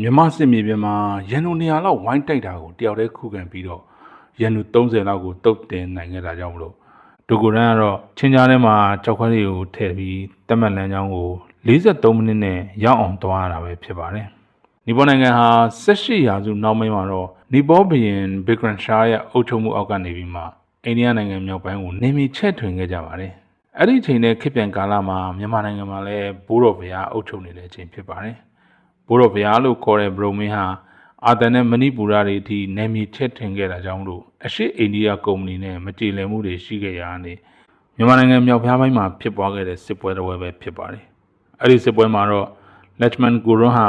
မြမစစ်မြေပြင်မှာရန်သူနေရာလောက်ဝိုင်းတိုက်တာကိုတယောက်တည်းခုခံပြီးတော့ရန်သူ30လောက်ကိုတုတ်တင်နိုင်ခဲ့တာကြောင့်မလို့ဒိုကိုရန်ကတော့ချင်းကြားထဲမှာကြောက်ခွဲလေးကိုထည့်ပြီးတက်မှတ်လမ်းကြောင်းကို43မိနစ်နဲ့ရောက်အောင်သွားရတာပဲဖြစ်ပါတယ်။နီပေါနိုင်ငံဟာ18ရာစုနောက်ပိုင်းမှာတော့နီပေါဘရင်ဘီဂရန်ရှာရဲ့အုပ်ချုပ်မှုအောက်ကနေပြီးမှအိန္ဒိယနိုင်ငံမြောက်ပိုင်းကိုနေမီချက်ထွင်ခဲ့ကြပါတယ်။အဲ့ဒီအချိန်နဲ့ခေတ်ပြန်ကာလမှာမြန်မာနိုင်ငံမှာလည်းဘိုးတော်ဘုရားအုပ်ချုပ်နေတဲ့အချိန်ဖြစ်ပါတယ်။ ဘိုးတော်ဘုရားလို့ခေါ်တဲ့ဘရုံမင်းဟာအာသန်နဲ့မဏိပူရတွေအထိနယ်မြေချက်ထင်ခဲ့တာကြောင့်လို့အရှိအိန္ဒိယကုမ္ပဏီနဲ့မကြေလည်မှုတွေရှိခဲ့ရာကနေမြန်မာနိုင်ငံမြောက်ဖျားပိုင်းမှာဖြစ်ပွားခဲ့တဲ့စစ်ပွဲတစ်ပွဲပဲဖြစ်ပါတယ်။အဲ့ဒီစစ်ပွဲမှာတော့ Letchman Gurun ဟာ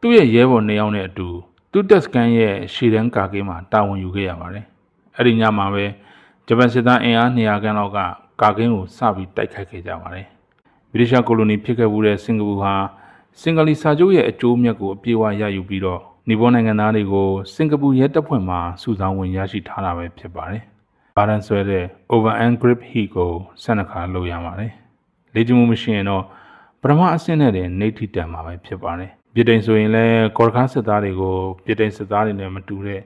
သူ့ရဲ့ရဲဘော်နှစ်ယောက်နဲ့အတူသူ့တက်စကန်ရဲ့ရှေ့တန်းကာကင်းမှာတာဝန်ယူခဲ့ရပါတယ်။အဲ့ဒီညမှာပဲဂျပန်စစ်သားအင်အား200ခန်းလောက်ကကာကင်းကိုစပြီးတိုက်ခိုက်ခဲ့ကြပါတယ်။ဗြိတိရှကိုလိုနီဖြစ်ခဲ့မှုတဲ့စင်ကာပူဟာ စင်္ဂလီစာချုပ်ရဲ့အကျိုးမြတ်ကိုအပြည့်အဝရယူပြီးတော့နီပေါနိုင်ငံသားတွေကိုစင်ကာပူရဲတပ်ဖွဲ့မှစုဆောင်းဝင်ရရှိထားတာပဲဖြစ်ပါတယ်။ဘာရန်ဆွဲတဲ့ over and grip heat ကိုဆက်နှခါလုပ်ရပါတယ်။လေ့ကျင့်မှုမရှိရင်တော့ပထမအဆင့်နဲ့တင်နေထိတန်မှာပဲဖြစ်ပါတယ်။ပြည်တိန်ဆိုရင်လည်းကော်ခါစစ်သားတွေကိုပြည်တိန်စစ်သားတွေနဲ့မတူတဲ့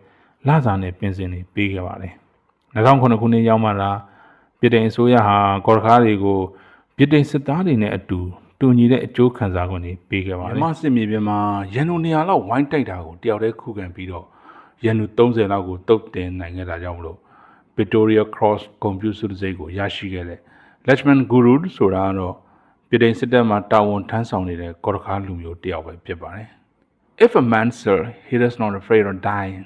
လစာနဲ့ပြင်ဆင်နေပေးခဲ့ပါတယ်။2009ခုနှစ်ရောက်မှလာပြည်တိန်အစိုးရဟာကော်ခါတွေကိုပြည်တိန်စစ်သားတွေနဲ့အတူ တူညီတဲ့အကျိုးခံစား권တွေပေးခဲ့ပါတယ်။မြမစစ်မြေပြင်မှာရန်သူနေရာလောက်ဝိုင်းတိုက်တာကိုတယောက်တည်းခုခံပြီးတော့ရန်သူ30လောက်ကိုတုတ်တင်နိုင်ခဲ့တာကြောင့်မလို့ Victoria Cross ဂုံပြူစုတစိတ်ကိုရရှိခဲ့တဲ့ Lachman Guru ဆိုတာကတော့ပြည်တိန်စစ်တပ်မှာတာဝန်ထမ်းဆောင်နေတဲ့ကော်တခါလူမျိုးတယောက်ပဲဖြစ်ပါတယ်။ If a man sir he is not afraid of dying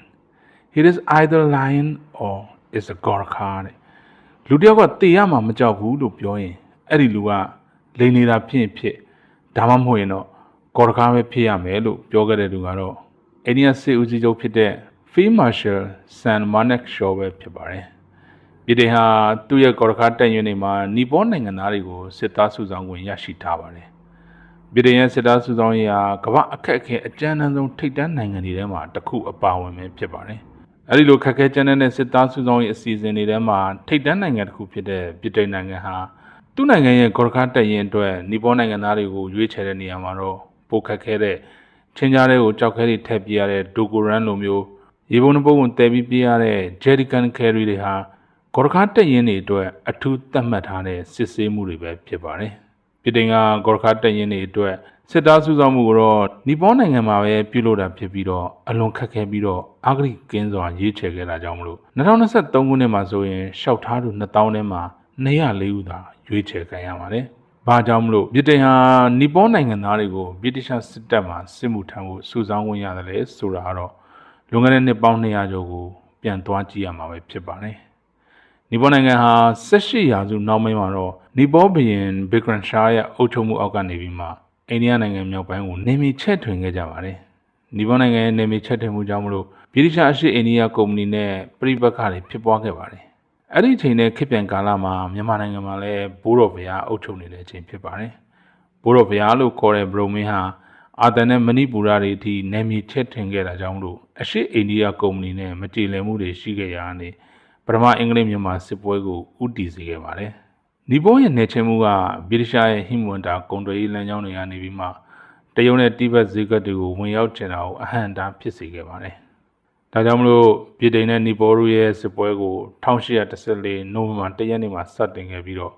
he is either lion or is a gorkha တဲ့လူတယောက်ကတေရမှာမကြောက်ဘူးလို့ပြောရင်အဲ့ဒီလူက လိန်နေတာဖြစ်ရင်ဖြစ်ဒါမှမဟုတ်ရင်တော့ကော်တကားပဲဖြစ်ရမယ်လို့ပြောခဲ့တဲ့သူကတော့အိန္ဒိယစစ်ဦးစီးချုပ်ဖြစ်တဲ့ Field Marshal San Manek Shaw ပဲဖြစ်ပါတယ်။ပြည်ထောင်ဟာသူ့ရဲ့ကော်တကားတပ်ရင်းတွေမှာနီပေါနိုင်ငံသားတွေကိုစစ်သားစုဆောင်ဝင်ရရှိထားပါတယ်။ပြည်ထောင်ရဲ့စစ်သားစုဆောင်ရေးဟာကမ္ဘာအခက်အခဲအကြမ်းတမ်းဆုံးထိပ်တန်းနိုင်ငံတွေထဲမှာတစ်ခုအပါအဝင်ပဲဖြစ်ပါတယ်။အဲဒီလိုခက်ခဲကြမ်းတမ်းတဲ့စစ်သားစုဆောင်ရေးအစီအစဉ်တွေထဲမှာထိပ်တန်းနိုင်ငံတစ်ခုဖြစ်တဲ့ပြည်ထောင်နိုင်ငံဟာ သူ့နိုင်ငံရဲ့ကော်ရခတ်တက်ရင်အတွက်နီပေါနိုင်ငံသားတွေကိုရွေးချယ်တဲ့နေရာမှာတော့ပိုခက်ခဲတဲ့ချင်းကြားတွေကိုကြောက်ခဲတွေထည့်ပြရတဲ့ဒိုကိုရန်လိုမျိုးရေပုံနှပုတ်ဝင်တဲပြီးပြရတဲ့ဂျယ်ရီကန်ကယ်ရီတွေဟာကော်ရခတ်တက်ရင်တွေအတွက်အထူးသတ်မှတ်ထားတဲ့စစ်ဆေးမှုတွေပဲဖြစ်ပါတယ်။ပြည်တင်ကကော်ရခတ်တက်ရင်တွေအတွက်စစ်သားစုဆောင်မှုကိုတော့နီပေါနိုင်ငံမှာပဲပြုလုပ်တာဖြစ်ပြီးတော့အလွန်ခက်ခဲပြီးတော့အာဂရိကင်းစွာရေးချယ်ခဲ့တာကြောင့်မလို့2023ခုနှစ်မှာဆိုရင်ရှောက်ထားသူ2000ထဲမှာ 204ဦးသာရွေးချယ်ခံရပါတယ်။ဘာကြောင့်မလို့ဗြိတိန်ဟာနီပေါနိုင်ငံသားတွေကိုဗြိတိရှစစ်တပ်မှစစ်မှုထမ်းဖို့စုဆောင်းဝင်ရတယ်လေဆိုတာကတော့လွန်ခဲ့တဲ့နှစ်ပေါင်း200ကျော်ကိုပြန်သွားကြည့်ရမှာပဲဖြစ်ပါတယ်။နီပေါနိုင်ငံဟာ18ရာစုနောက်ပိုင်းမှာတော့နီပေါဘရင်ဘီဂရန်ရှာရဲ့အုပ်ချုပ်မှုအောက်ကနေပြီးမှအိန္ဒိယနိုင်ငံမြောက်ပိုင်းကိုနေမီချက်ထွင်ခဲ့ကြပါတယ်။နီပေါနိုင်ငံရဲ့နေမီချက်ထွင်မှုကြောင့်မလို့ဗြိတိရှအရှိအိန္ဒိယကုမ္ပဏီနဲ့ပြည်ပခါတွေဖြစ်ပွားခဲ့ပါတယ် အဲ့ဒီအချိန်နဲ့ခေတ်ပြန်ကာလမှာမြန်မာနိုင်ငံမှာလည်းဘိုးတော်ဘုရားအုပ်ချုပ်နေတဲ့အချိန်ဖြစ်ပါတယ်။ဘိုးတော်ဘုရားလို့ခေါ်တဲ့ဘရုံမင်းဟာအာသန်နဲ့မဏိပူရတွေအထိနယ်မြေချက်ထင်ခဲ့တာကြောင့်လို့အရှိအိန္ဒိယကုမ္ပဏီနဲ့မကြေလည်မှုတွေရှိခဲ့ရာကနေပထမအင်္ဂလိပ်မြန်မာစစ်ပွဲကိုဥတီစေခဲ့ပါတယ်။နီပေါရဲ့နေချင်းမှုကဗြိတိရှားရဲ့ဟိမွန်တာကုံတွေလမ်းကြောင်းတွေကနေပြီးမှတရုတ်နဲ့တိဘက်ဈေးကတ်တွေကိုဝင်ရောက်ကျင်တာကိုအဟန့်တားဖြစ်စေခဲ့ပါတယ်။ ဒါကြောင့်မလို့ပြည်တိန်နဲ့နီပေါ်ရူရဲ့စစ်ပွဲကို1814နိုဝင်ဘာ1ရက်နေ့မှာစတင်ခဲ့ပြီးတော့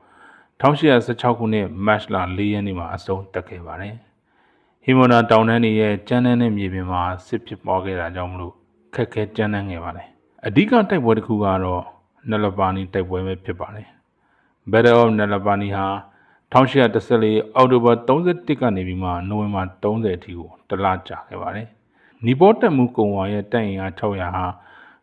1816ခုနှစ်မတ်လ4ရက်နေ့မှာအဆုံးသတ်ခဲ့ပါတယ်။ဟီမိုနာတောင်တန်းတွေရဲ့ကျန်းတန်းတဲ့မြေပြင်မှာစစ်ဖြစ်ပွားခဲ့တာကြောင့်မလို့ခက်ခဲကျန်းတန်းခဲ့ပါတယ်။အဓိကတိုက်ပွဲတစ်ခုကတော့နလပါနီတိုက်ပွဲပဲဖြစ်ပါတယ်။ Battle of နလပါနီဟာ1814အောက်တိုဘာ31ကနေပြီးမှနိုဝင်ဘာ30အထိကိုတလကြာခဲ့ပါတယ်။ နီပေါတက်မှုကုံဝါရဲ့တပ်ရင်အား600ဟာ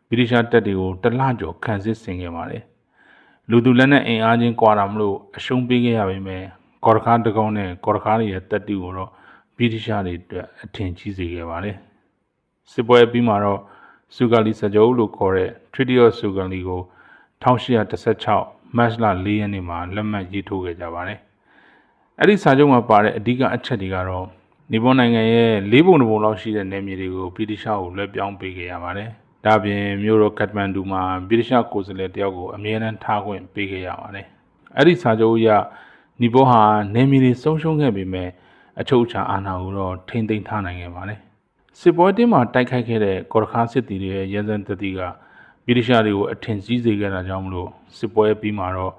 ဗြိတိရှားတပ်တွေကိုတလကျော်ခံစစ်ဆင်ခဲ့ပါတယ်။လူသူလက်နက်အင်အားချင်းကွာတာမလို့အရှုံးပေးခဲ့ရပေမဲ့ကော်ရခါတကောင်းနဲ့ကော်ရခါရဲ့တပ်တီကိုတော့ဗြိတိရှားတွေအတွက်အထင်ကြီးစေခဲ့ပါတယ်။စစ်ပွဲပြီးမှတော့ဆူဂါလီစကြိုးလို့ခေါ်တဲ့ Treaty of Sugarli ကို1816မတ်လ4ရက်နေ့မှာလက်မှတ်ရေးထိုးခဲ့ကြပါတယ်။အဲ့ဒီစာချုပ်မှာပါတဲ့အဓိကအချက်တွေကတော့ နီပေါနိုင်ငံရဲ့လေးပုံတစ်ပုံလောက်ရှိတဲ့နယ်မြေတွေကိုဗြိတိရှားကိုလွှဲပြောင်းပေးခဲ့ရပါတယ်။ဒါပြင်မြို့တော်ကတ်မန်ဒူမှာဗြိတိရှားကိုယ်စားလှယ်တယောက်ကိုအမြဲတမ်းထားခွင့်ပေးခဲ့ရပါတယ်။အဲ့ဒီစာချုပ်အရနီပေါဟာနယ်မြေတွေဆုံးရှုံးခဲ့ပေမဲ့အချုပ်အခြာအာဏာကိုတော့ထိန်းသိမ်းထားနိုင်ခဲ့ပါတယ်။စစ်ပွဲတင်းမှာတိုက်ခိုက်ခဲ့တဲ့ကော်ရခါစစ်တီတွေရဲ့ရန်စံတတိကဗြိတိရှတွေကိုအထင်ကြီးစေခဲ့တာကြောင့်မလို့စစ်ပွဲပြီးမှာတော့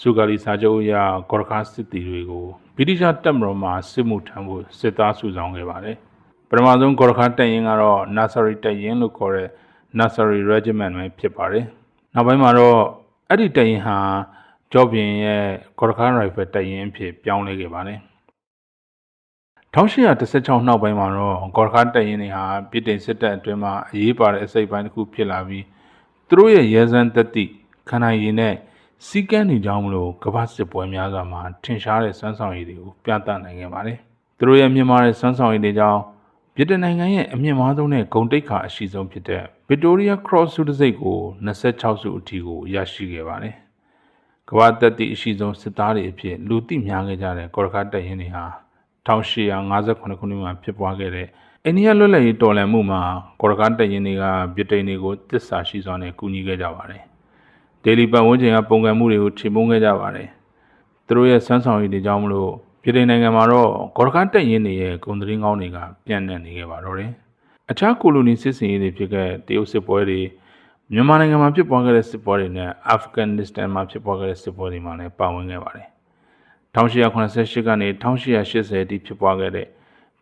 စုဂါလီစာချုပ်အရကော်ရခါစစ်တီတွေကို ဗြိတိရှတပ်မတော်မှစစ်မှုထမ်းဖို့စစ်သားစုဆောင်ခဲ့ပါတယ်။ပထမဆုံးကော်ရခါတပ်ရင်းကတော့ Nasari တပ်ရင်းလို့ခေါ်တဲ့ Nasari Regiment ပဲဖြစ်ပါတယ်။နောက်ပိုင်းမှာတော့အဲ့ဒီတပ်ရင်းဟာကြော့ပြင်ရဲ့ကော်ရခါရိုင်ဖယ်တပ်ရင်းအဖြစ်ပြောင်းလဲခဲ့ပါတယ်။1816နောက်ပိုင်းမှာတော့ဂေါ်ရခါတပ်ရင်းတွေဟာပြည်တိန်စစ်တပ်အတွင်းမှာအရေးပါတဲ့အစိပ်ပိုင်းတစ်ခုဖြစ်လာပြီးသူတို့ရဲ့ရဲစန်းသက်တိခန္ဓာရည်နဲ့ စီကန်းတွေကြောင့်မလို့ကမ္ဘာစစ်ပွဲများစွာမှာထင်ရှားတဲ့စွမ်းဆောင်ရည်တွေကိုပြသနိုင်ခဲ့ပါတယ်။သူတို့ရဲ့မြင့်မားတဲ့စွမ်းဆောင်ရည်တွေကြောင့်ပြည်တနိုင်ငံရဲ့အမြင့်မားဆုံးနဲ့ဂုံတိတ်ခါအရှိဆုံးဖြစ်တဲ့ Victoria Cross ဆုတံဆိပ်ကို26ဆုအထိကိုရရှိခဲ့ပါတယ်။ကမ္ဘာတက်သည့်အရှိဆုံးစစ်သားတွေအဖြစ်လူသိများခဲ့ကြတဲ့ကော်ရခါတပ်ရင်းတွေဟာ1858ခုနှစ်မှာဖြစ်ပွားခဲ့တဲ့အိန္ဒိယလွတ်လပ်ရေးတော်လှန်မှုမှာကော်ရကားတပ်ရင်းတွေကဗြိတိန်တွေကိုတစ္ဆာရှိစွာနဲ့ကူညီခဲ့ကြပါတယ်။ ဒေလီပတ်ဝန်းကျင်ကပုံကံမှုတွေကိုချေမှုန်းခဲ့ကြပါတယ်။သူတို့ရဲ့ဆွမ်းဆောင်ရည်တွေကြောင့်မလို့ဗြိတိန်နိုင်ငံမှာတော့ကော်ရကားတပ်ရင်းတွေရဲ့ဂုံသတင်းကောင်းတွေကပြန့်နှံ့နေခဲ့ပါတော့တယ်။အခြားကိုလိုနီစစ်စင်ရေးတွေဖြစ်ခဲ့တရုတ်စစ်ပွဲတွေမြန်မာနိုင်ငံမှာဖြစ်ပွားခဲ့တဲ့စစ်ပွဲတွေနဲ့အာဖဂန်နစ္စတန်မှာဖြစ်ပွားခဲ့တဲ့စစ်ပွဲတွေမှာလည်းပါဝင်ခဲ့ပါတယ်။1888ကနေ1880အထိဖြစ်ပွားခဲ့တဲ့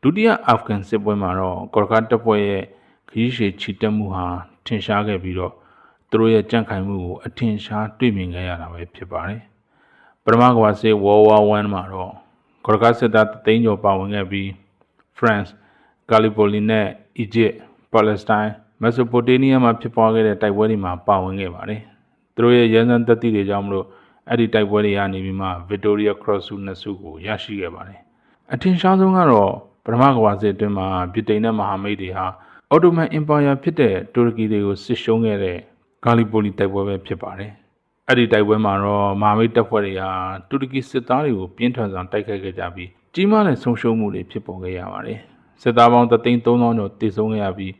ဒုတိယအာဖဂန်စစ်ပွဲမှာတော့ကော်ကာတပ်ဖွဲ့ရဲ့ခရီးရှည်ချီတက်မှုဟာထင်ရှားခဲ့ပြီးတော့ သူတို့ရဲ့ကြန့်ခိုင်မှုကိုအထင်ရှားတွေ့မြင်ခဲ့ရတာပဲဖြစ်ပါတယ်။ပထမကမ္ဘာစစ် World War 1မှာတော့ကော်ကာစစ်သားသိန်းကျော်ပါဝင်ခဲ့ပြီး France, Gallipoli နဲ့ Egypt, Palestine, Mesopotamia မှာဖြစ်ပွားခဲ့တဲ့တိုက်ပွဲတွေမှာပါဝင်ခဲ့ပါတယ်။သူတို့ရဲ့ရန်စံသက်တိတွေကြောင့်မလို့အဲ့ဒီတိုက်ပွဲတွေကနေပြီးမှ Victoria Cross ဆုနှစ်ဆုကိုရရှိခဲ့ပါတယ်။အထင်ရှားဆုံးကတော့ပထမကမ္ဘာစစ်အတွင်းမှာဗြိတိန်နဲ့မဟာမိတ်တွေဟာအော်တိုမန်အင်ပါယာဖြစ်တဲ့တူရကီတွေကိုစစ်ရှုံးခဲ့တဲ့ ဂါလီပိုလီတိုက်ပွဲပဲဖြစ်ပါတယ်။အဲ့ဒီတိုက်ပွဲမှာတော့မဟာမိတ်တပ်ဖွဲ့တွေဟာတူရကီစစ်သားတွေကိုပြင်းထန်စွာတိုက်ခိုက်ခဲ့ကြပြီးကြီးမားတဲ့ဆုံးရှုံးမှုတွေဖြစ်ပေါ်ခဲ့ရပါတယ်။စစ်သားပေါင်း3,300ကျော်တည်ဆုံးခဲ့ရပြီး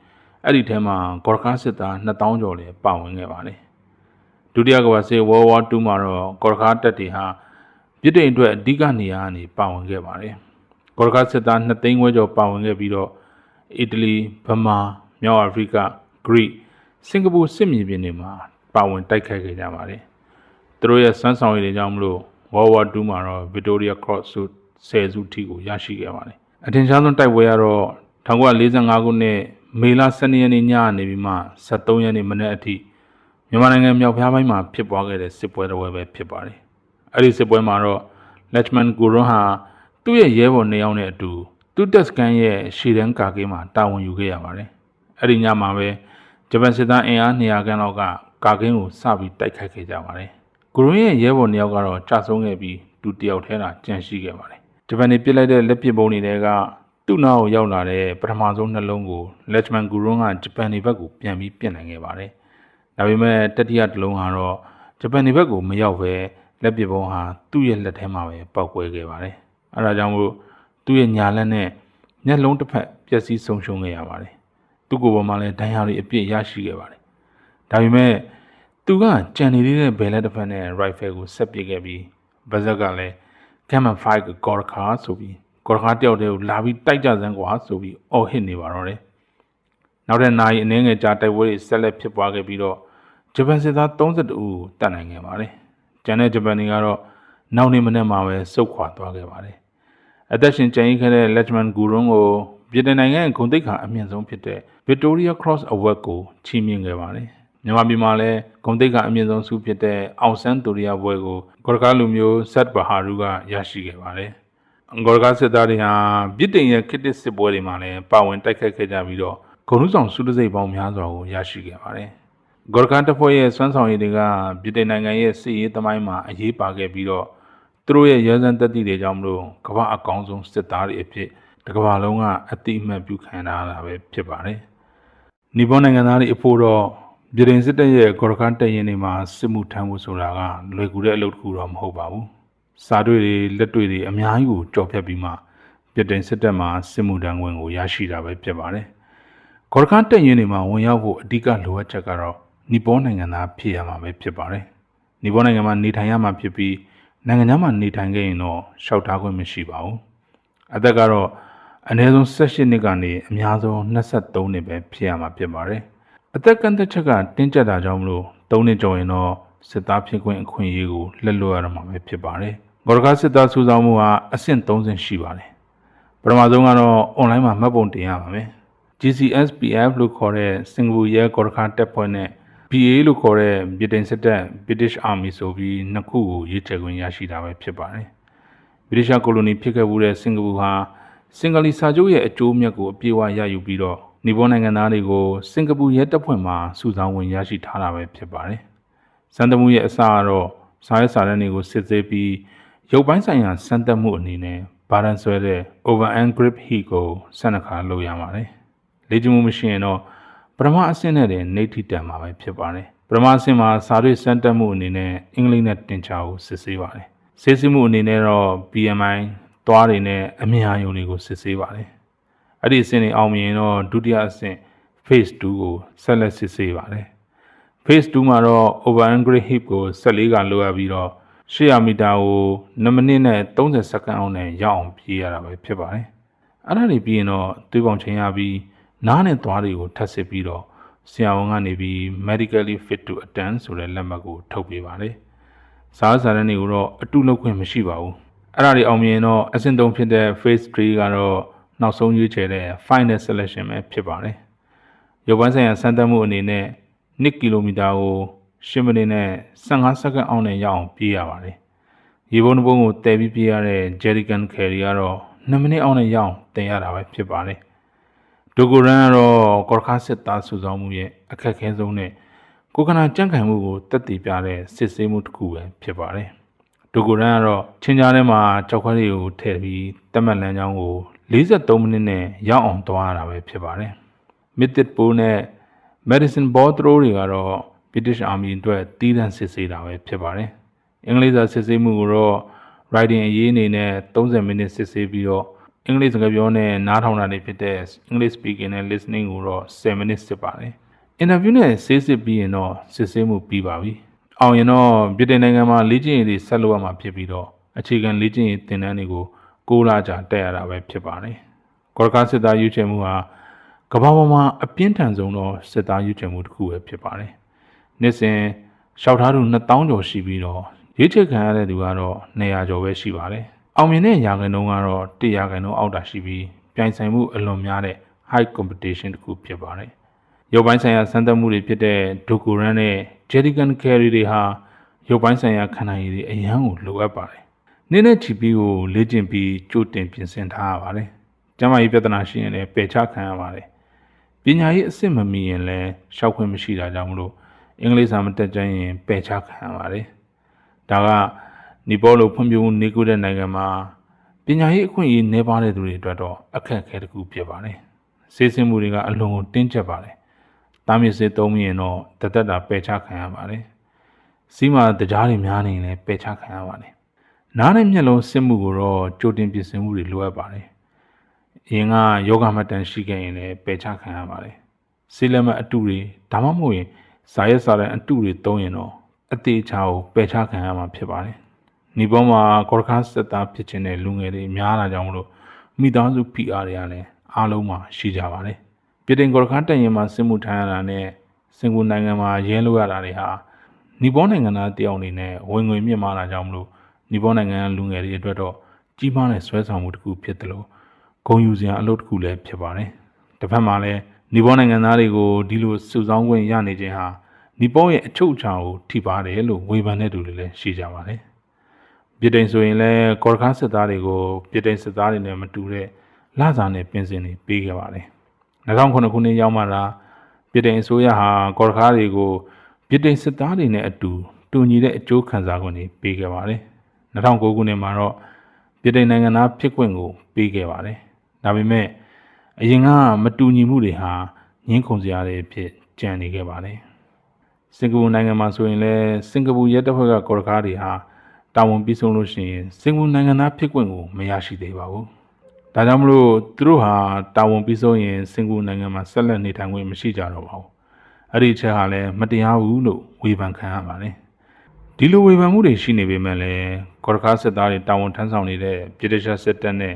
အဲ့ဒီထဲမှာဂေါ်ခါစစ်သား2000ကျော်လည်းပါဝင်ခဲ့ပါတယ်ဒုတိယကမ္ဘာစစ် World War II မှာတော့ကော်ရခါတပ်တွေဟာပြည်တိန်အတွက်အဓိကနေရာကနေပါဝင်ခဲ့ပါတယ်။ကော်ရခါစစ်သား2သိန်းခွဲကျော်ပါဝင်ခဲ့ပြီးတော့အီတလီ၊ဗမာ၊မြောက်အာဖရိက၊ဂရိ စင်ကာပူစစ်မြေပြင်တွေမှာပါဝင်တိုက်ခိုက်ခဲ့ကြပါတယ်။သူတို့ရဲ့စမ်းဆောင်ရည်တွေကြောင့်မလို့ World War II မှာတော့ Victoria Cross ဆု10ဆုထိကိုရရှိခဲ့ပါတယ်။အထင်ရှားဆုံးတိုက်ပွဲကတော့1945ခုနှစ်မေလ12ရက်နေ့ညနေပြီးမှ73ရက်နေ့မနေ့အထိမြန်မာနိုင်ငံမြောက်ဖျားပိုင်းမှာဖြစ်ပွားခဲ့တဲ့စစ်ပွဲတစ်ပွဲပဲဖြစ်ပါတယ်။အဲ့ဒီစစ်ပွဲမှာတော့ Letchman Gurun ဟာသူ့ရဲ့ရဲဘော်နှစ်ယောက်နဲ့အတူသူ့တက်စကန်ရဲ့ရှီရန်ကာကင်းမှာတာဝန်ယူခဲ့ရပါတယ်။အဲ့ဒီညမှာပဲ ဂျပန်စစ်သားအင်အား200ခန်းလောက်ကကာကင်းကိုစပြီးတိုက်ခိုက်ခဲ့ကြပါတယ်။ဂူရွန်ရဲ့ရဲဘော်နှစ်ယောက်ကတော့ကြာဆုံးခဲ့ပြီးသူတယောက်ထဲသာကြန့်ရှိခဲ့ပါတယ်။ဂျပန်နေပစ်လိုက်တဲ့လက်ပစ်ပုံးတွေကသူ့နောက်ကိုရောက်လာတဲ့ပထမဆုံးနှလုံးကို Letchman Gurun ကဂျပန်နေဘက်ကိုပြန်ပြီးပြစ်နိုင်ခဲ့ပါတယ်။ဒါပေမဲ့တတိယတစ်လုံးကတော့ဂျပန်နေဘက်ကိုမရောက်ပဲလက်ပစ်ပုံးဟာသူ့ရဲ့လက်ထဲမှာပဲပောက်ကွဲခဲ့ပါတယ်။အဲဒါကြောင့်မို့သူ့ရဲ့ညာလက်နဲ့မျက်လုံးတစ်ဖက်ပျက်စီးဆုံးရှုံးခဲ့ရပါတယ်။ သူ့ကိုယ်ပေါ်မှာလည်းဒဏ်ရာတွေအပြည့်ရရှိခဲ့ပါတယ်။ဒါပေမဲ့သူကကြံနေသေးတဲ့ဘယ်လက်တစ်ဖက်နဲ့ rifle ကိုဆက်ပစ်ခဲ့ပြီးဗဇက်ကလည်း Camel 5 Gorkha ဆိုပြီး Gorkha တယောက်တည်းကိုလာပြီးတိုက်ကြစမ်းကွာဆိုပြီးအော်ဟစ်နေပါတော့တယ်။နောက်တဲ့နိုင်အနည်းငယ်ကြာတိုက်ပွဲတွေဆက်လက်ဖြစ်ပွားခဲ့ပြီးတော့ဂျပန်စစ်သား32ဦးတတ်နိုင်ခဲ့ပါတယ်။ကျန်တဲ့ဂျပန်တွေကတော့နောက်နေ့မနေ့မှာပဲစုခွာသွားခဲ့ပါတယ်။အသက်ရှင်ကျန်ရစ်ခဲ့တဲ့ Letchman Gurun ကို ပြည်ထောင်နိုင်ငံဂုဏ်သိက္ခာအမြင့်ဆုံးဖြစ်တဲ့ Victoria Cross Award ကိုချီးမြှင့်ခဲ့ပါတယ်။မြန်မာပြည်မှာလည်းဂုဏ်သိက္ခာအမြင့်ဆုံးဆုဖြစ်တဲ့အောင်ဆန်းတူရီယာဘွဲကိုဂေါ်ရကာလူမျိုးဆတ်ဘဟာရူကရရှိခဲ့ပါတယ်။ဂေါ်ရကာစစ်သားတွေဟာပြည်တင်ရဲ့ခစ်တစ်စစ်ပွဲတွေမှာလည်းပါဝင်တိုက်ခိုက်ခဲ့ကြပြီးတော့ဂုဏ်လူဆောင်ဆုတစိပ်ပေါင်းများစွာကိုရရှိခဲ့ပါတယ်။ဂေါ်ကန်တပ်ဖွဲ့ရဲ့စွမ်းဆောင်ရည်တွေကပြည်တိုင်နိုင်ငံရဲ့စစ်ရေးသမိုင်းမှာအရေးပါခဲ့ပြီးတော့သူတို့ရဲ့ရဲစံတက်တီတွေကြောင့်မလို့ကမ္ဘာအကောင်းဆုံးစစ်သားတွေအဖြစ် တစ်ကမ္ဘာလုံးကအတိအမှတ်ပြုခံရတာပဲဖြစ်ပါတယ်။နီပေါနိုင်ငံသားတွေအဖို့တော့ပြည်တိုင်စစ်တပ်ရဲ့ဂေါ်ကန်တပ်ရင်းတွေမှာစစ်မှုထမ်းဖို့ဆိုတာကလွယ်ကူတဲ့အလုပ်တစ်ခုတော့မဟုတ်ပါဘူး။စာတွေ့တွေလက်တွေ့တွေအများကြီးကိုကြော်ဖြတ်ပြီးမှပြည်တိုင်စစ်တပ်မှာစစ်မှုထမ်းခွင့်ကိုရရှိတာပဲဖြစ်ပါတယ်။ဂေါ်ကန်တပ်ရင်းတွေမှာဝင်ရောက်ဖို့အဓိကလိုအပ်ချက်ကတော့နီပေါနိုင်ငံသားဖြစ်ရမှာပဲဖြစ်ပါတယ်။နီပေါနိုင်ငံမှာနေထိုင်ရမှာဖြစ်ပြီးနိုင်ငံခြားမှာနေထိုင်ခဲ့ရင်တော့ရှောက်ထားခွင့်မရှိပါဘူး။အသက်ကတော့ အနည်းဆုံး18နှစ်ကနေအများဆုံး23နှစ်ပဲဖြစ်ရမှာဖြစ်ပါတယ်။အသက်ကန့်သက်ချက်ကတင်းကျပ်တာကြောင့်မလို့3နှစ်ကျော်ရင်တော့စစ်သားဖြစ်ခွင့်အခွင့်အရေးကိုလက်လွတ်ရတော့မှာပဲဖြစ်ပါတယ်။ဂေါ်ရကာစစ်သားစုဆောင်းမှုဟာအဆင့်30ရှိပါတယ်။ပထမဆုံးကတော့ online မှာမှတ်ပုံတင်ရပါမယ်။ GCSPF လို့ခေါ်တဲ့စင်ကာပူရဲဂေါ်ရကာတပ်ဖွဲ့နဲ့ BA လို့ခေါ်တဲ့ဗြိတိန်စစ်တပ် British Army ဆိုပြီးနှစ်ခုကိုရွေးချယ်ခွင့်ရရှိတာပဲဖြစ်ပါတယ်။ဗြိတိရှကိုလိုနီဖြစ်ခဲ့မှုတဲ့စင်ကာပူဟာ စင်ကာလီစာချုပ်ရဲ့အကျိုးမြတ်ကိုအပြည့်အဝရယူပြီးတော့နေပေါ်နိုင်ငံသားတွေကိုစင်ကာပူရဲတပ်ဖွဲ့မှာစုဆောင်းဝင်ရရှိထားတာပဲဖြစ်ပါတယ်။စံတမှုရဲ့အစကတော့စားရဲစာတမ်းတွေကိုစစ်ဆေးပြီးရုပ်ပိုင်းဆိုင်ရာစမ်းသပ်မှုအနေနဲ့ဘာရန်ဆွဲတဲ့ over encrypt heat ကိုဆက်နှခါလုပ်ရပါတယ်။လေ့ကျင့်မှုမရှိရင်တော့ပထမအဆင့်နဲ့တင်နေထိတန်မှာပဲဖြစ်ပါတယ်။ပထမအဆင့်မှာစာရွက်စမ်းသပ်မှုအနေနဲ့အင်္ဂလိပ်နဲ့တင်ချကိုစစ်ဆေးပါတယ်။စစ်ဆေးမှုအနေနဲ့တော့ BMI သွားတွေနဲ့အမြင်အာရုံတွေကိုစစ်ဆေးပါတယ်။အဲ့ဒီအဆင့်တွေအောင်မြင်တော့ဒုတိယအဆင့် phase 2ကိုဆက်လက်စစ်ဆေးပါတယ်။ phase 2မှာတော့ over angry hip ကို14ကလိုရပြီးတော့800မီတာကို2မိနစ်နဲ့30စက္ကန့်အောင်နဲ့ရောက်အောင်ပြေးရတာပဲဖြစ်ပါတယ်။အဲ့ဒါတွေပြီးရင်တော့သွေးပေါင်ချိန်ရပြီးနားနဲ့သွားတွေကိုထပ်စစ်ပြီးတော့ဆရာဝန်ကနေပြီး medically fit to attend ဆိုတဲ့လက်မှတ်ကိုထုတ်ပေးပါတယ်။စားစာရန်တွေကိုတော့အတုလုပ်ခွင့်မရှိပါဘူး။ အဲ့ဒါတွေအောင်မြင်တော့အဆင့်3ဖြစ်တဲ့ phase 3ကတော့နောက်ဆုံးရွေးချယ်တဲ့ final selection ပဲဖြစ်ပါတယ်။ရုပ်ပိုင်းဆိုင်ရာစမ်းသပ်မှုအနေနဲ့1ကီလိုမီတာကို10မိနစ်နဲ့15စက္ကန့်အောင်နဲ့ရအောင်ပြေးရပါတယ်။ရေပုံးတစ်ပုံးကိုတည်ပြီးပြေးရတဲ့ jerrycan carry ကတော့2မိနစ်အောင်နဲ့ရအောင်တင်ရတာပဲဖြစ်ပါတယ်။ဒိုကိုရန်ကတော့ကော်ခါစစ်သားစုဆောင်မှုရဲ့အခက်အခဲဆုံးနဲ့ကိုကနာကြန့်ခိုင်မှုကိုတက်တည်ပြတဲ့စစ်ဆေးမှုတစ်ခုပဲဖြစ်ပါတယ်။ ဒိုကိုရန်ကတော့ချင်းကြားထဲမှာကြောက်ခွဲတွေကိုထည့်ပြီးတက်မှတ်လမ်းကြောင်းကို43မိနစ်နဲ့ရောက်အောင်သွားရတာပဲဖြစ်ပါတယ်။ Mythic Pool နဲ့ Medicine Ball Throw တွေကတော့ British Army အတွက်တီးတန့်စစ်ဆေးတာပဲဖြစ်ပါတယ်။အင်္ဂလိပ်စာစစ်ဆေးမှုကိုတော့ writing အရေးအနေနဲ့30မိနစ်စစ်ဆေးပြီးတော့အင်္ဂလိပ်စကားပြောနဲ့နားထောင်တာတွေဖြစ်တဲ့ English speaking နဲ့ listening ကိုတော့10မိနစ်စစ်ပါတယ်။ interview နဲ့ဆေးစစ်ပြီးရင်တော့စစ်ဆေးမှုပြီးပါပြီ။ အောင်ရင်တော့ဗြိတိန်နိုင်ငံမှာလေ့ကျင့်ရေးတွေဆက်လုပ်ရမှာဖြစ်ပြီးတော့အခြေခံလေ့ကျင့်ရေးသင်တန်းတွေကို6လကြာတက်ရတာပဲဖြစ်ပါတယ်။ကော်ကာစစ်သားရွေးချယ်မှုဟာကမ္ဘာပေါ်မှာအပြင်းထန်ဆုံးသောစစ်သားရွေးချယ်မှုတစ်ခုပဲဖြစ်ပါတယ်။နှစ်စဉ်လျှောက်ထားသူ2000ကျော်ရှိပြီးတော့ရွေးချယ်ခံရတဲ့သူကတော့200ကျော်ပဲရှိပါတယ်။အောင်မြင်တဲ့ရာခိုင်နှုန်းကတော့100ရာခိုင်နှုန်းအောက်တာရှိပြီးပြိုင်ဆိုင်မှုအလွန်များတဲ့ high competition တစ်ခုဖြစ်ပါတယ်။ ရုပ်ပိုင်းဆိုင်ရာစမ်းသပ်မှုတွေဖြစ်တဲ့ဒိုကိုရန်နဲ့ Jerrican Carry တွေဟာရုပ်ပိုင်းဆိုင်ရာခံနိုင်ရည်တွေအရန်ကိုလိုအပ်ပါတယ်။နေ့နဲ့ချီပြီးကိုလေ့ကျင့်ပြီးကြိုတင်ပြင်ဆင်ထားရပါတယ်။ကျန်းမာရေးပြဿနာရှိရင်လည်းပယ်ချခံရပါတယ်။ပညာရေးအဆင့်မမီရင်လည်းရှောက်ခွင့်မရှိတာကြောင့်မလို့အင်္ဂလိပ်စာမတက်ကြရင်ပယ်ချခံရပါတယ်။ဒါကနီပေါလိုဖွံ့ဖြိုးမှုနေကူတဲ့နိုင်ငံမှာပညာရေးအခွင့်အရေးနည်းပါးတဲ့သူတွေအတွက်တော့အခက်အခဲတစ်ခုဖြစ်ပါတယ်။ဆေးဆင်းမှုတွေကအလွန်ကိုတင်းကျပ်ပါတယ်။ တားမြစ်စစ်သုံးရင်တော့တသက်တာပယ်ချခံရပါတယ်။စီးမှာတကြားတွေများနေရင်လည်းပယ်ချခံရပါတယ်။နားနဲ့မျက်လုံးစစ်မှုကိုတော့ကြိုတင်ပြင်ဆင်မှုတွေလိုအပ်ပါတယ်။အရင်ကယောဂမှတ်တမ်းရှိခဲ့ရင်လည်းပယ်ချခံရပါတယ်။ဆေးလက်မှတ်အတုတွေဒါမှမဟုတ်ရင်ဇာရက်စာတဲ့အတုတွေသုံးရင်တော့အသေးချာကိုပယ်ချခံရမှာဖြစ်ပါတယ်။နီပေါ်မှာကော်ခါစက်သားဖြစ်ခြင်းတဲ့လူငယ်တွေများလာကြောင်းမလို့မိသားစု PR တွေကလည်းအားလုံးမှာရှိကြပါတယ်။ ပြည်တင်ကော်ခါတက်ရင်မှာစစ်မှုထမ်းရတာနဲ့စင်ကာပူနိုင်ငံမှာရဲလို့ရတာတွေဟာနီပေါ်နိုင်ငံသားတယောက်အနေနဲ့ဝင်ငွေမြင့်မားလာကြောင်းမလို့နီပေါ်နိုင်ငံလူငယ်တွေအတွက်တော့ကြီးမားတဲ့ဆွဲဆောင်မှုတစ်ခုဖြစ်တယ်လို့ဂုံယူစရာအလုပ်တစ်ခုလည်းဖြစ်ပါတယ်။တစ်ဖက်မှာလည်းနီပေါ်နိုင်ငံသားတွေကိုဒီလိုစုဆောင်းခွင့်ရနေခြင်းဟာနီပေါရဲ့အချုပ်အခြာကိုထိပါတယ်လို့ဝေဖန်တဲ့သူတွေလည်းရှိကြပါတယ်။ပြည်တိန်ဆိုရင်လည်းကော်ခါစစ်သားတွေကိုပြည်တိန်စစ်သားတွေနဲ့မတူတဲ့လစာနဲ့ပြင်ဆင်နေပေးခဲ့ပါတယ်။ 2009ခုနှစ်ရောက်မှလာပြည်တိန်အစိုးရဟာကော်ခါတွေကိုပြည်တိန်စစ်သားတွေနဲ့အတူတူညီတဲ့အကျိုးခံစား권တွေပေးခဲ့ပါတယ်။2009ခုနှစ်မှာတော့ပြည်တိန်နိုင်ငံသားဖြစ်ခွင့်ကိုပေးခဲ့ပါတယ်။ဒါပေမဲ့အရင်ကမတူညီမှုတွေဟာငင်းခုန်စရာတွေဖြစ်ကြံနေခဲ့ပါတယ်စင်ကာပူနိုင်ငံမှာဆိုရင်လည်းစင်ကာပူရဲတပ်ဖွဲ့ကကော်ရကားတွေဟာတာဝန်ပြီးဆုံးလို့ရှိရင်စင်ကာပူနိုင်ငံသားဖြစ်ခွင့်ကိုမရရှိသေးပါဘူး။ ဒါကြောင့်မလို့သူတို့ဟာတာဝန်ပြီးဆုံးရင်စင်ကာပူနိုင်ငံမှာဆက်လက်နေထိုင်ခွင့်မရှိကြတော့ပါဘူး။အဲ့ဒီအချက်ဟာလည်းမတရားဘူးလို့ဝေဖန်ခံရပါတယ်။ဒီလိုဝေဖန်မှုတွေရှိနေပေမဲ့လည်းကော်ရကားစစ်သားတွေတာဝန်ထမ်းဆောင်နေတဲ့ပြည်ထောင်စုစစ်တပ်နဲ့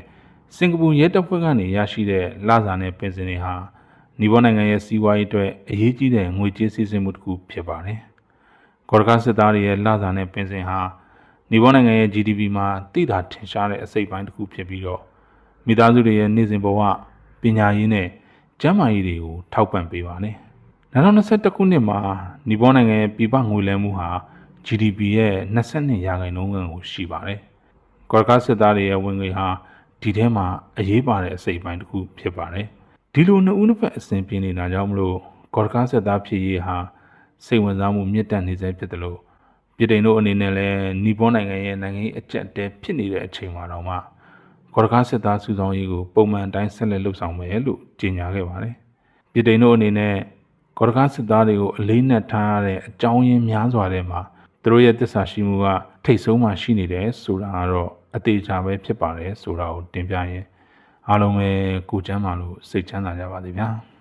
စင်ကာပူရဲတပ်ဖွဲ့ကနေရရှိတဲ့လစာနဲ့ပင်စင်တွေဟာနီဘောနိုင်ငံရဲ့စီးပွားရေးအတွက်အရေးကြီးတဲ့ငွေကြေးစီးဆင်းမှုတစ်ခုဖြစ်ပါတယ်။ကော်ဒကာစစ်သားတွေရဲ့လစာနဲ့ပင်စင်ဟာနီဘောနိုင်ငံရဲ့ GDP မှာတိတာထင်ရှားတဲ့အစိတ်ပိုင်းတစ်ခုဖြစ်ပြီးတော့ မိသားစုတွေရဲ့နေ့စဉ်ဘဝပညာရေးနဲ့ကျန်းမာရေးတွေကိုထောက်ပံ့ပေးပါတယ်။2021ခုနှစ်မှာနီဘောနိုင်ငံရဲ့ပြည်ပငွေလဲမှုဟာ GDP ရဲ့22ရာခိုင်နှုန်းကိုရှိပါတယ်။ကော်ဒကာစစ်သားတွေရဲ့ဝင်ငွေဟာဒီထဲမှာအရေးပါတဲ့အစိတ်ပိုင်းတစ်ခုဖြစ်ပါတယ်။ဒီလိုနှစ်ဦးနှစ်ဖက်အစဉ်ပြေနေတာကြောင့်မလို့ကော်ဒကာစစ်သားဖြစ်ရေးဟာစိတ်ဝင်စားမှုမြင့်တက်နေစေဖြစ်တယ်လို့ပြည်တိုင်တို့အနေနဲ့လည်းနီပေါနိုင်ငံရဲ့နိုင်ငံရေးအကြက်တဲဖြစ်နေတဲ့အချိန်မှာတော့မှ ကော်ဒကာစစ်သားစုဆောင်ရေးကိုပုံမှန်တိုင်းဆက်လက်လှုပ်ဆောင်မယ်လို့ကြေညာခဲ့ပါတယ်။ပြည်တိုင်တို့အနေနဲ့ကော်ဒကာစစ်သားတွေကိုအလေးနက်ထားရတဲ့အကြောင်းရင်းများစွာထဲမှာသူတို့ရဲ့တစ္ဆာရှိမှုကထိတ်ဆုံးမှရှိနေတယ်ဆိုတာကတော့အသေးချာပဲဖြစ်ပါတယ်ဆိုတာကိုတင်ပြရင်အားလုံးပဲကိုချမ်းပါလို့စိတ်ချမ်းသာကြပါစေဗျာ။